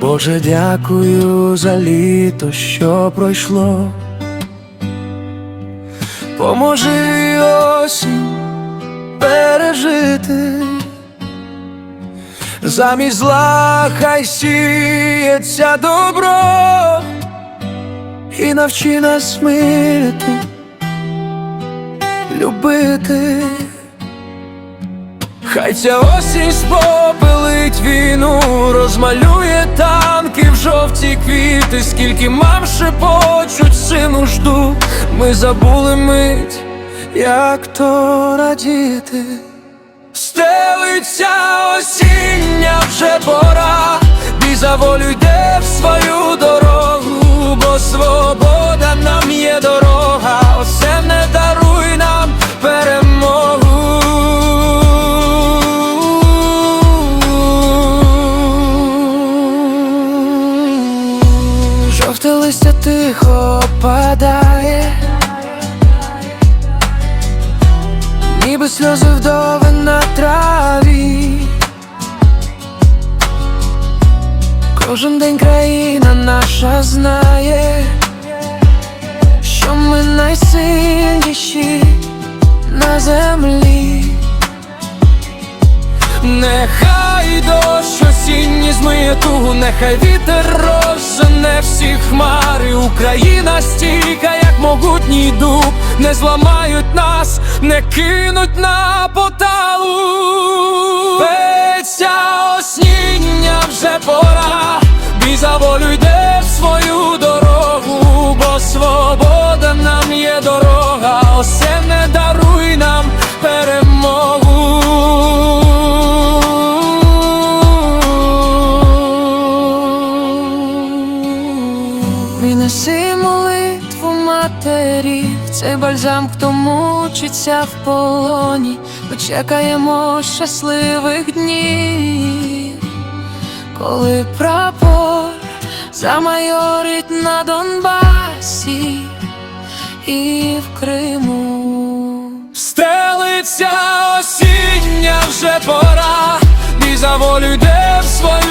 Боже, дякую за літо, що пройшло. Поможи осінь пережити. Замість зла хай сіється добро і навчи нас мирити, любити. Хай ця осінь спопелить війну, розмалює танки в жовті квіти, скільки мам шепочуть, сину жду, ми забули мить, як то радіти. Стелиться осіння вже пора, бій за волю тихо падає. Ніби сльози вдови на траві. Кожен день країна наша знає, що ми найсильніші на землі. Нехай дощ осінній змиє тугу, нехай вітер розжене всі хмари. Україна стійка, як могутній дуб, не зламають нас, не кинуть на поталу. Петься осіння вже пора, бій за волю йде Віднеси молитву матері, цей бальзам, хто мучиться в полоні, ми чекаємо щасливих днів, коли прапор замайорить на Донбасі і в Криму. Стелиться осіння вже пора, бій за волю йде в свою